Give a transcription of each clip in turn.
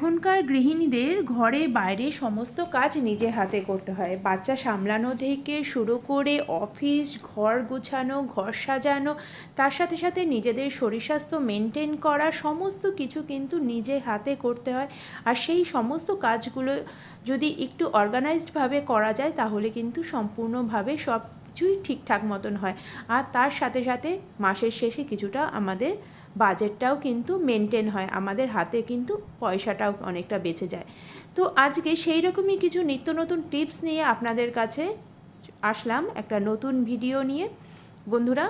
এখনকার গৃহিণীদের ঘরে বাইরে সমস্ত কাজ নিজে হাতে করতে হয়। বাচ্চা সামলানো থেকে শুরু করে অফিস, ঘর গোছানো, ঘর সাজানো, তার সাথে সাথে নিজেদের শরীর স্বাস্থ্য মেনটেন করা, সমস্ত কিছু কিন্তু নিজে হাতে করতে হয়। আর সেই সমস্ত কাজগুলো যদি একটু অর্গানাইজডভাবে করা যায়, তাহলে কিন্তু সম্পূর্ণভাবে সব কিছুই ঠিকঠাক মতন হয়। আর তার সাথে সাথে মাসের শেষে কিছুটা আমাদের বাজেটটাও কিন্তু মেনটেন হয়, আমাদের হাতে কিন্তু পয়সাটাও অনেকটা বেঁচে যায়। তো আজকে সেই রকমই কিছু নিত্য নতুন টিপস নিয়ে আপনাদের কাছে আসলাম একটা নতুন ভিডিও নিয়ে। বন্ধুরা,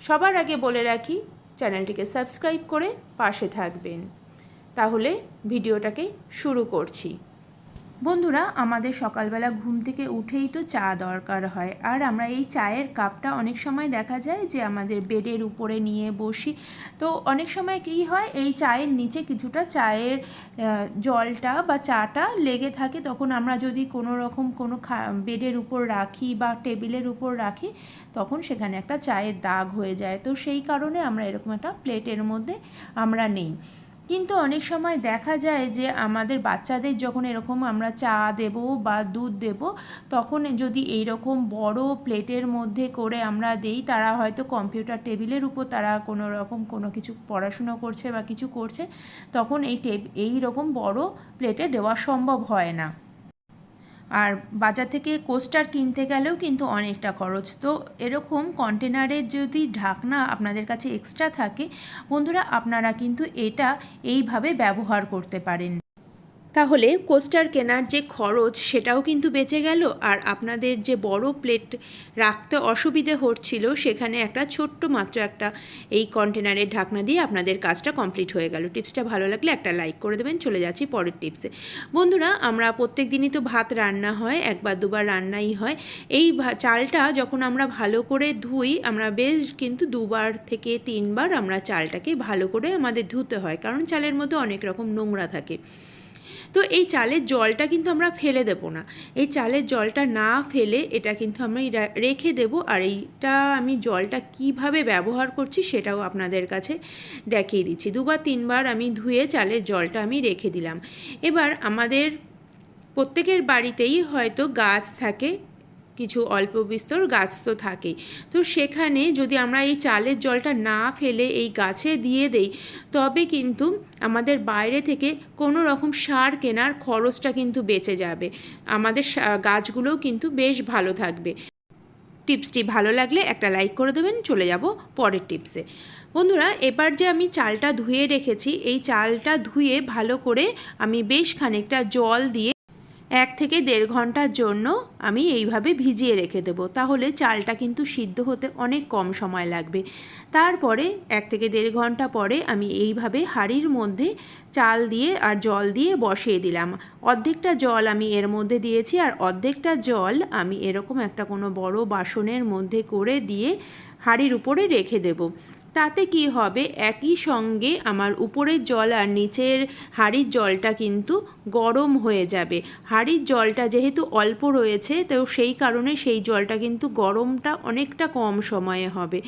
সবার আগে বলে রাখি চ্যানেলটিকে সাবস্ক্রাইব করে পাশে থাকবেন। তাহলে ভিডিওটাকে শুরু করছি। বন্ধুরা, আমাদের সকালবেলা ঘুম থেকে উঠেই তো চা দরকার হয়। আর আমরা এই চায়ের কাপটা অনেক সময় দেখা যায় যে আমাদের বেডের উপরে নিয়ে বসি। তো অনেক সময় কী হয়, এই চায়ের নিচে কিছুটা চায়ের জলটা বা চাটা লেগে থাকে। তখন আমরা যদি কোনো রকম কোনো বেডের উপর রাখি বা টেবিলের উপর রাখি, তখন সেখানে একটা চায়ের দাগ হয়ে যায়। তো সেই কারণে আমরা এরকম একটা প্লেটের মধ্যে আমরা নেই। কিন্তু অনেক সময় দেখা যায় যে আমাদের বাচ্চাদের যখন এরকম আমরা চা দেব বা দুধ দেব, তখন যদি এই রকম বড় প্লেটের মধ্যে করে আমরা দেই, তারা হয়তো কম্পিউটার টেবিলের উপর তারা কোনো রকম কোনো কিছু পড়াশুনো করছে বা কিছু করছে, তখন এই টেব এই রকম বড় প্লেটে দেওয়া সম্ভব হয় না। আর বাজার থেকে কোস্টার কিনতে গেলেও কিন্তু অনেকটা খরচ। তো এরকম কন্টেনারের যদি ঢাকনা আপনাদের কাছে এক্সট্রা থাকে, বন্ধুরা আপনারা কিন্তু এটা এইভাবে ব্যবহার করতে পারেন। তাহলে কোস্টার কেনার যে খরচ সেটাও কিন্তু বেঁচে গেল আর আপনাদের যে বড় প্লেট রাখতে অসুবিধে হচ্ছিল সেখানে একটা ছোট্ট মাত্র একটা এই কন্টেনারের ঢাকনা দিয়ে আপনাদের কাজটা কমপ্লিট হয়ে গেল। টিপসটা ভালো লাগলে একটা লাইক করে দেবেন। চলে যাচ্ছি পরের টিপসে। বন্ধুরা, আমরা প্রত্যেক দিনই তো ভাত রান্না হয়, একবার দুবার রান্নাই হয়। এই চালটা যখন আমরা ভালো করে ধুই, আমরা বেশ কিন্তু দুবার থেকে তিনবার আমরা চালটাকে ভালো করে আমাদের ধুতে হয়। কারণ চালের মধ্যে অনেক রকম নোংরা থাকে। তো এই চালের জলটা কিন্তু আমরা ফেলে দেব না। এই চালের জলটা না ফেলে এটা কিন্তু আমি রেখে দেব আর এইটা আমি জলটা কীভাবে ব্যবহার করছি সেটাও আপনাদের কাছে দেখিয়ে দিচ্ছি। দুবার তিনবার আমি ধুয়ে চালের জলটা আমি রেখে দিলাম। এবার আমাদের প্রত্যেকের বাড়িতেই হয়তো গাছ থাকে কিছু অল্প বিস্তর গাছ তো থাকেই। তো সেখানে যদি আমরা এই চালের জলটা না ফেলে এই গাছে দিয়ে দেই, তবে কিন্তু আমাদের বাইরে থেকে কোনো রকম সার কেনার খরচটা কিন্তু বেঁচে যাবে। আমাদের গাছগুলোও কিন্তু বেশ ভালো থাকবে। টিপসটি ভালো লাগলে একটা লাইক করে দেবেন, চলে যাব পরের টিপসে। বন্ধুরা, এবার যে আমি চালটা ধুয়ে রেখেছি, এই চালটা ধুয়ে ভালো করে আমি বেশ খানিকটা জল দিয়ে এক থেকে দেড় ঘণ্টার জন্য আমি এইভাবে ভিজিয়ে রেখে দেব। তাহলে চালটা কিন্তু সিদ্ধ হতে অনেক কম সময় লাগবে। তারপরে এক থেকে দেড় ঘণ্টা পরে আমি এইভাবে হাঁড়ির মধ্যে চাল দিয়ে আর জল দিয়ে বসিয়ে দিলাম। অর্ধেকটা জল আমি এর মধ্যে দিয়েছি আর অর্ধেকটা জল আমি এরকম একটা কোনো বড় বাসনের মধ্যে করে দিয়ে হাঁড়ির উপরে রেখে দেব। তাতে কি হবে? একই সঙ্গে আমার উপরের জল আর নিচের হাড়ির জলটা কিন্তু গরম হয়ে যাবে। হাড়ির জলটা যেহেতু অল্প রয়েছে, তো সেই কারণে সেই জলটা কিন্তু গরমটা অনেকটা কম সময়ে হবে।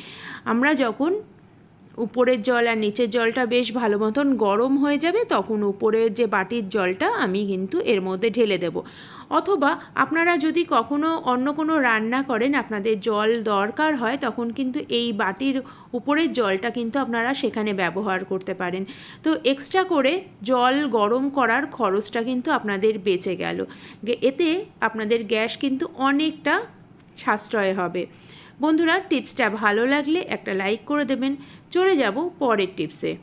আমরা যখন উপরের জল আর নিচের জলটা বেশ ভালো মতন গরম হয়ে যাবে, তখন উপরের যে বাটির জলটা আমি কিন্তু এর মধ্যে ঢেলে দেব। অথবা আপনারা যদি কখনো অন্য কোনো রান্না করেন, আপনাদের জল দরকার হয়, তখন কিন্তু এই বাটির উপরের জলটা কিন্তু আপনারা সেখানে ব্যবহার করতে পারেন। তো এক্সট্রা করে জল গরম করার খরচটা কিন্তু আপনাদের বেঁচে গেল। এতে আপনাদের গ্যাস কিন্তু অনেকটা সাশ্রয় হবে। বন্ধুরা, টিপসটা ভালো লাগলে একটা লাইক করে দেবেন। চলে যাব পরের টিপসে।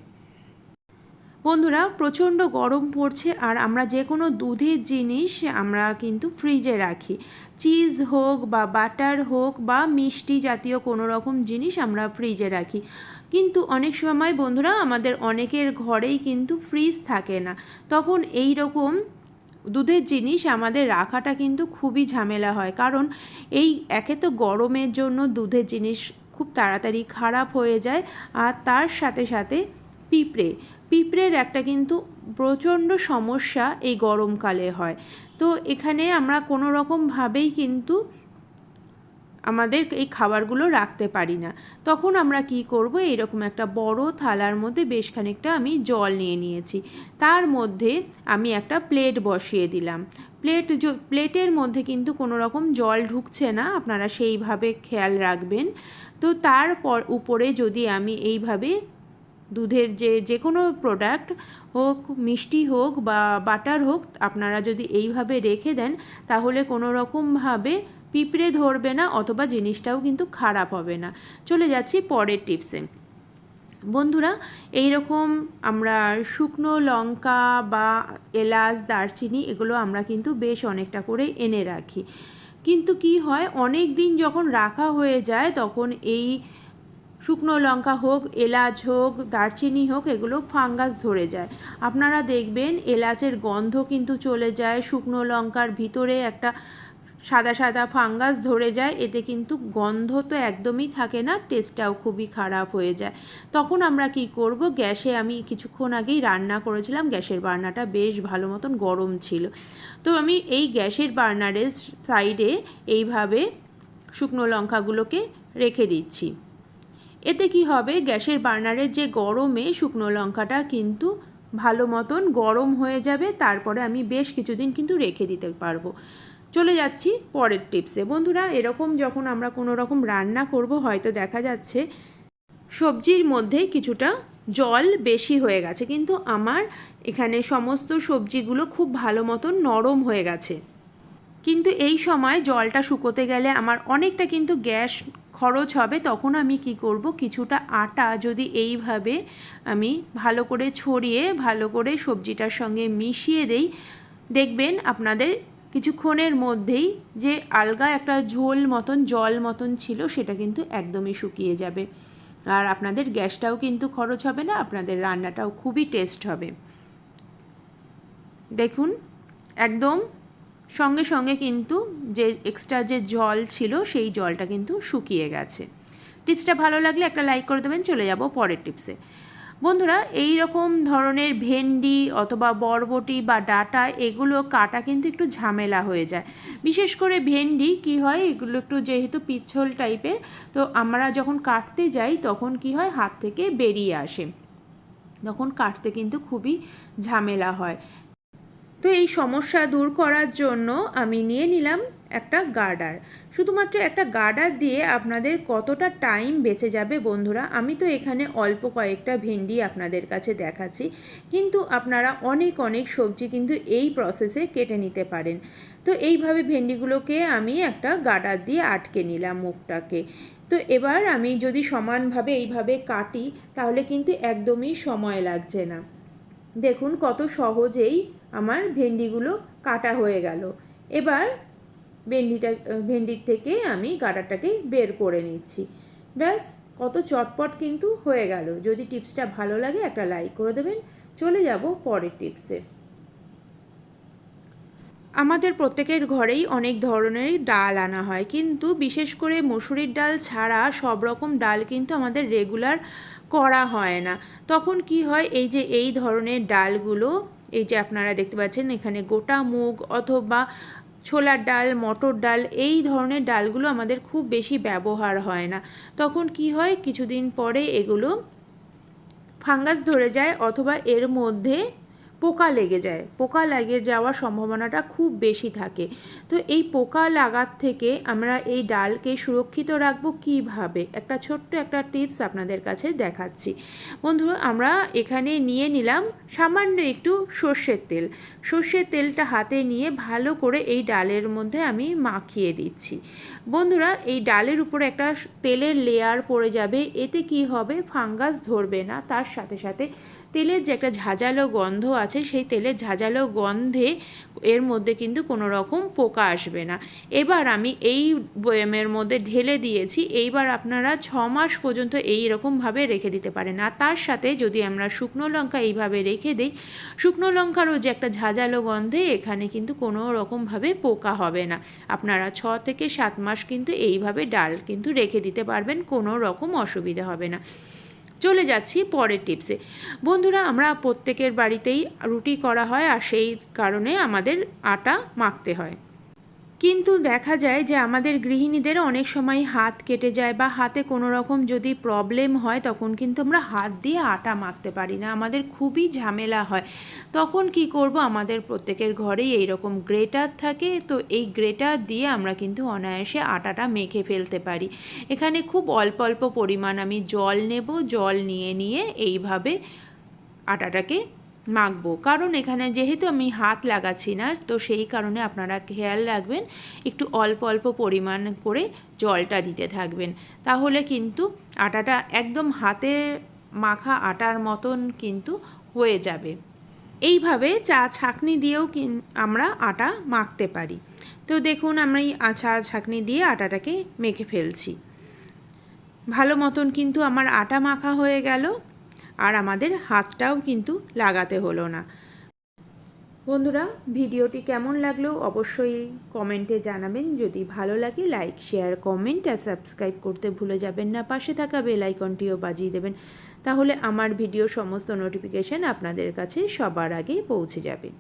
বন্ধুরা, প্রচণ্ড গরম পড়ছে আর আমরা যে কোনো দুধের জিনিস আমরা কিন্তু ফ্রিজে রাখি। চিজ হোক বা বাটার হোক বা মিষ্টি জাতীয় কোনো রকম জিনিস আমরা ফ্রিজে রাখি। কিন্তু অনেক সময় বন্ধুরা, আমাদের অনেকের ঘরেই কিন্তু ফ্রিজ থাকে না। তখন এই রকম দুধের জিনিস আমাদের রাখাটা কিন্তু খুবই ঝামেলা হয়। কারণ এই একে তো গরমের জন্য দুধের জিনিস খুব তাড়াতাড়ি খারাপ হয়ে যায় আর তার সাথে সাথে পিঁপড়ে। পিঁপড়ের একটা কিন্তু প্রচণ্ড সমস্যা এই গরমকালে হয়। তো এখানে আমরা কোনো রকমভাবেই কিন্তু আমাদের এই খাবারগুলো রাখতে পারি না। তখন আমরা কি করব? এরকম একটা বড় থালার মধ্যে বেশ খানিকটা আমি জল নিয়ে নিয়েছি। তার মধ্যে আমি একটা প্লেট বসিয়ে দিলাম। প্লেট প্লেটের মধ্যে কিন্তু কোনো রকম জল ঢুকছে না। আপনারা সেইভাবে খেয়াল রাখবেন। তো তারপর উপরে যদি আমি এইভাবে দুধের যে যে কোনো প্রোডাক্ট হোক, মিষ্টি হোক বা বাটার হোক, আপনারা যদি এইভাবে রেখে দেন, তাহলে কোনো রকমভাবে পিঁপড়ে ধরবে না অথবা জিনিসটাও কিন্তু খারাপ হবে না। চলে যাচ্ছি পরের টিপসে বন্ধুরা এই রকম আমরা শুকনো লঙ্কা বা এলাচ, দারচিনি এগুলো আমরা কিন্তু বেশ অনেকটা করে এনে রাখি। কিন্তু কি হয়, অনেক দিন যখন রাখা হয়ে যায়, তখন এই শুকনো লঙ্কা হোক, এলাচ হোক, দারচিনি হোক, এগুলো ফাঙ্গাস ধরে যায়। আপনারা দেখবেন এলাচের গন্ধ কিন্তু চলে যায়, শুকনো লঙ্কার ভিতরে একটা সাদা সাদা ফাঙ্গাস ধরে যায়, এতে কিন্তু গন্ধ তো একদমই থাকে না টেস্টটাও খুবই খারাপ হয়ে যায়। তখন আমরা কি করব, গ্যাসে আমি কিছুক্ষণ আগেই রান্না করেছিলাম, গ্যাসের বার্নাটা বেশ ভালো মতন গরম ছিল। তো আমি এই গ্যাসের বার্নারের সাইডে এইভাবে শুকনো লঙ্কাগুলোকে রেখে দিচ্ছি। এতে কি হবে, গ্যাসের বার্নারের যে গরমে শুকনো লঙ্কাটা কিন্তু ভালো মতন গরম হয়ে যাবে, তারপরে আমি বেশ কিছুদিন কিন্তু রেখে দিতে পারব। চলে যাচ্ছি পরের টিপসে। বন্ধুরা, এরকম যখন আমরা কোনো রকম রান্না করব, হয়তো দেখা যাচ্ছে সবজির মধ্যে কিছুটা জল বেশি হয়ে গেছে, কিন্তু আমার এখানে সমস্ত সবজিগুলো খুব ভালো মতন নরম হয়ে গেছে। কিন্তু এই সময় জলটা শুকোতে গেলে আমার অনেকটা কিন্তু গ্যাস খরচ হবে, তখন আমি কি করব, কিছুটা আটা যদি এইভাবে আমি ভালো করে ছড়িয়ে, ভালো করে সবজিটার সঙ্গে মিশিয়ে দেই, দেখবেন আপনাদের কিছুক্ষণের মধ্যেই যে আলগা একটা ঝোল মতন, জল মতন ছিল, সেটা কিন্তু একদমই শুকিয়ে যাবে। আর আপনাদের গ্যাসটাও কিন্তু খরচ হবে না, আপনাদের রান্নাটাও খুবই টেস্ট হবে। দেখুন, একদম সঙ্গে সঙ্গে কিন্তু যে এক্সট্রা যে জল ছিল, সেই জলটা কিন্তু শুকিয়ে গেছে। টিপসটা ভালো লাগলে একটা লাইক করে দেবেন, চলে যাব পরের টিপসে। বন্ধুরা, এই রকম ধরনের ভেন্ডি অথবা বরবটি বা ডাটা, এগুলো কাটা কিন্তু একটু ঝামেলা হয়ে যায়। বিশেষ করে ভেন্ডি কি হয়, এগুলো একটু যেহেতু পিছল টাইপের, তো আমরা যখন কাটতে যাই তখন কি হয়, হাত থেকে বেরিয়ে আসে। তখন কাটতে কিন্তু খুবই ঝামেলা হয়। তো এই সমস্যা দূর করার জন্য আমি নিয়ে নিলাম একটা গার্ডার। শুধুমাত্র একটা গার্ডার দিয়ে আপনাদের কতটা টাইম বেঁচে যাবে বন্ধুরা, আমি তো এখানে অল্প কয়েকটা ভেন্ডি আপনাদের কাছে দেখাচ্ছি। কিন্তু আপনারা অনেক অনেক সবজি কিন্তু এই প্রসেসে কেটে নিতে পারেন। তো এইভাবে ভেন্ডিগুলোকে আমি একটা গার্ডার দিয়ে আটকে নিলাম মুখটাকে। তো এবার আমি যদি সমানভাবে এইভাবে কাটি, তাহলে কিন্তু একদমই সময় লাগছে না। দেখুন কত সহজেই আমার ভেন্ডিগুলো কাটা হয়ে গেল। এবার ভেন্ডিটা ভেন্ডির থেকে আমি গাডারটাকে বের করে নিচ্ছি। ব্যাস, কত চটপট কিন্তু হয়ে গেল। যদি টিপসটা ভালো লাগে একটা লাইক করে দেবেন। চলে যাব পরের টিপসে। আমাদের প্রত্যেকের ঘরেই অনেক ধরনের ডাল আনা হয়। কিন্তু বিশেষ করে মসুরির ডাল ছাড়া সব রকম ডাল কিন্তু আমাদের রেগুলার করা হয় না। তখন কি হয়, এই যে এই ধরনের ডালগুলো, এই যে আপনারা দেখতে পাচ্ছেন এখানে গোটা মুগ অথবা ছোলার ডাল, মটর ডাল, এই ধরনের ডালগুলো আমাদের খুব বেশি ব্যবহার হয় না। তখন কি হয়? কিছুদিন পরে এগুলো ফাঙ্গাস ধরে যায় অথবা এর মধ্যে পোকা লেগে যায়। পোকা লেগে যাওয়ার সম্ভাবনাটা খুব বেশি থাকে। তো এই পোকা লাগার থেকে আমরা এই ডালকে সুরক্ষিত রাখব কীভাবে? একটা ছোট্ট একটা টিপস আপনাদের কাছে দেখাচ্ছি। বন্ধুরা আমরা এখানে নিয়ে নিলাম সামান্য একটু সর্ষের তেল। সর্ষের তেলটা হাতে নিয়ে ভালো করে এই ডালের মধ্যে আমি মাখিয়ে দিচ্ছি। বন্ধুরা, এই ডালের উপরে একটা তেলের লেয়ার পড়ে যাবে। এতে কি হবে? ফাঙ্গাস ধরবে না। তার সাথে সাথে তেলের যে একটা ঝাঁঝালো গন্ধ আছে, সেই তেলের ঝাঁঝালো গন্ধে এর মধ্যে কিন্তু কোনো রকম পোকা আসবে না। এবার আমি এই বয়ামের মধ্যে ঢেলে দিয়েছি, এইবার আপনারা ছ মাস পর্যন্ত এই রকমভাবে রেখে দিতে পারেন। আর তার সাথে যদি আমরা শুকনো লঙ্কা এইভাবে রেখে দিই, শুকনো লঙ্কারও যে একটা ঝাঁঝালো গন্ধে এখানে কিন্তু কোনো রকমভাবে পোকা হবে না। আপনারা ছ থেকে সাত মাস কিন্তু এইভাবে ডাল কিন্তু রেখে দিতে পারবেন, কোনো রকম অসুবিধা হবে না। চলে যাচ্ছি পরের টিপসে বন্ধুরা, আমরা প্রত্যেকের বাড়িতেই রুটি করা হয় আর সেই কারণে আমাদের আটা মাখতে হয়। কিন্তু দেখা যায় যে আমাদের গৃহিণীদের অনেক সময় হাত কেটে যায় বা হাতে কোনো রকম যদি প্রবলেম হয়, তখন কিন্তু আমরা হাত দিয়ে আটা মাখতে পারি না। আমাদের খুবই ঝামেলা হয়। তখন কি করব? আমাদের প্রত্যেকের ঘরেই এই রকম গ্রেটার থাকে। তো এই গ্রেটার দিয়ে আমরা কিন্তু অনায়াসে আটাটা মেখে ফেলতে পারি। এখানে খুব অল্প অল্প পরিমাণ আমি জল নেব। জল নিয়ে নিয়ে এইভাবে আটাটাকে মাখবো। কারণ এখানে যেহেতু আমি হাত লাগাচ্ছি না, তো সেই কারণে আপনারা খেয়াল রাখবেন, একটু অল্প অল্প পরিমাণ করে জলটা দিতে থাকবেন। তাহলে কিন্তু আটাটা একদম হাতে মাখা আটার মতন কিন্তু হয়ে যাবে। এইভাবে চা ছাঁকনি দিয়েও আমরা আটা মাখতে পারি। তো দেখুন, আমি চা ছাঁকনি দিয়ে আটাটাকে মেখে ফেলছি। ভালো মতন কিন্তু আমার আটা মাখা হয়ে গেল। আর আমাদের হাতটাও কিন্তু লাগাতে হলো না। বন্ধুরা, ভিডিওটি কেমন লাগল অবশ্যই কমেন্টে জানাবেন। যদি ভালো লাগে, লাইক, শেয়ার, কমেন্ট আর সাবস্ক্রাইব করতে ভুলে যাবেন না। পাশে থাকা বেল আইকনটিও বাজিয়ে দেবেন, তাহলে আমার ভিডিও সমস্ত নোটিফিকেশান আপনাদের কাছে সবার আগে পৌঁছে যাবে।